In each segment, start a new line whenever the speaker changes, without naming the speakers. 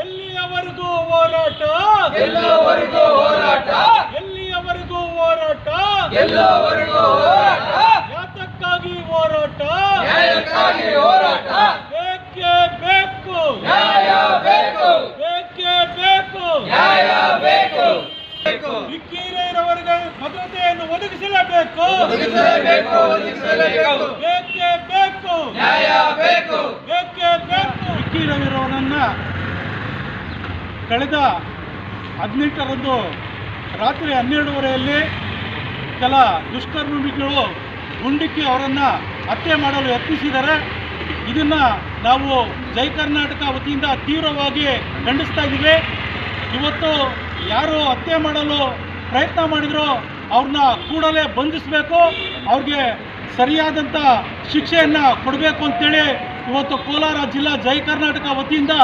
ಎಲ್ಲಿಯವರೆಗೂ ಹೋರಾಟ? ಎಲ್ಲವರೆಗೂ ಹೋರಾಟ? ಎಲ್ಲಿಯವರೆಗೂ ಹೋರಾಟ? ಎಲ್ಲವರೆಗೂ ಹೋರಾಟ? ಯಾತಕ್ಕಾಗಿ ಹೋರಾಟ? ಯಾತಕ್ಕಾಗಿ ಹೋರಾಟ? ಬೇಕೆ ಬೇಕು. ನ್ಯಾಯ ಬೇಕು. ಬೇಕೆ ಬೇಕು. ನ್ಯಾಯ ಬೇಕು. ಬೇಕು. ಇಕ್ಕೀರವರೆಗೆ ಭದ್ರತೆಯನ್ನು ಒದಗಿಸಲೇಬೇಕು. ಒದಗಿಸಲೇಬೇಕು ಒದಗಿಸಲೇಬೇಕು.
ಕಳೆದ ಹದಿನೆಂಟರಂದು ರಾತ್ರಿ ಹನ್ನೆರಡೂವರೆಯಲ್ಲಿ ಕೆಲ ದುಷ್ಕರ್ಮಿಗಳು ಗುಂಡಿಕ್ಕಿ ಅವರನ್ನು ಹತ್ಯೆ ಮಾಡಲು ಯತ್ನಿಸಿದ್ದಾರೆ ಇದನ್ನು ನಾವು ಜೈ ಕರ್ನಾಟಕ ವತಿಯಿಂದ ತೀವ್ರವಾಗಿ ಖಂಡಿಸ್ತಾ ಇದ್ದೀವಿ. ಇವತ್ತು ಯಾರು ಹತ್ಯೆ ಮಾಡಲು ಪ್ರಯತ್ನ ಮಾಡಿದ್ರು ಅವ್ರನ್ನ ಕೂಡಲೇ ಬಂಧಿಸಬೇಕು, ಅವ್ರಿಗೆ ಸರಿಯಾದಂಥ ಶಿಕ್ಷೆಯನ್ನು ಕೊಡಬೇಕು ಅಂತೇಳಿ ಇವತ್ತು ಕೋಲಾರ ಜಿಲ್ಲಾ ಜೈ ಕರ್ನಾಟಕ ವತಿಯಿಂದ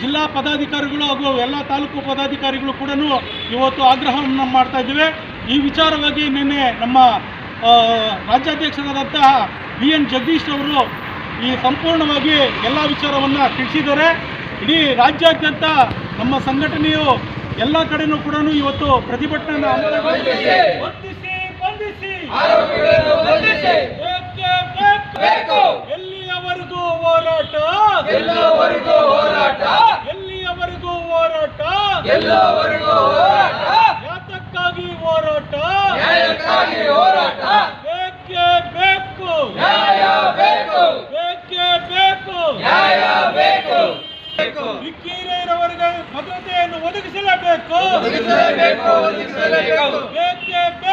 ಜಿಲ್ಲಾ ಪದಾಧಿಕಾರಿಗಳು ಹಾಗೂ ಎಲ್ಲ ತಾಲೂಕು ಪದಾಧಿಕಾರಿಗಳು ಕೂಡ ಇವತ್ತು ಆಗ್ರಹವನ್ನು ಮಾಡ್ತಾ ಇದ್ದೇವೆ. ಈ ವಿಚಾರವಾಗಿ ನಿನ್ನೆ ನಮ್ಮ ರಾಜ್ಯಾಧ್ಯಕ್ಷರಾದಂತಹ ಬಿ ಎನ್ ಜಗದೀಶ್ ಅವರು ಈ ಸಂಪೂರ್ಣವಾಗಿ ಎಲ್ಲ ವಿಚಾರವನ್ನು ತಿಳಿಸಿದ್ದಾರೆ. ಇಡೀ ರಾಜ್ಯಾದ್ಯಂತ ನಮ್ಮ ಸಂಘಟನೆಯು ಎಲ್ಲ ಕಡೆನೂ ಕೂಡ ಇವತ್ತು ಪ್ರತಿಭಟನೆಯನ್ನು ಹಮ್ಮಿಕೊಂಡಿದೆ.
ಬಂಧಿಸಿ ಬಂಧಿಸಿ ಆರೋಪಿಗಳನ್ನು ಬಂಧಿಸಿ ಏಕೆ ಬೇಕು? ಬೇಕು. ಎಲ್ಲಿಯವರೆಗೂ ಹೋರಾಟ ಎಲ್ಲವರೆಗೂ ಹೋರಾಟ ಎಲ್ಲಿಯವರೆಗೂ ಹೋರಾಟ ಎಲ್ಲವರೆಗೂ ಹೋರಾಟ. ಯಾತಕ್ಕಾಗಿ ಹೋರಾಟ? ನ್ಯಾಯಕ್ಕಾಗಿ ಹೋರಾಟ. ಬೇಕೇ ಬೇಕು. ನ್ಯಾಯ ಬೇಕು. ಬೇಕೇ ಬೇಕು. ನ್ಯಾಯ ಬೇಕು. ವಿಕ್ಕೀರವರಿಗೆ ಭದ್ರತೆಯನ್ನು ಒದಗಿಸಲೇಬೇಕು. ಒದಗಿಸಲೇಬೇಕು ಒದಗಿಸಲೇಬೇಕು. ಬೇಕೇ ಬೇಕು.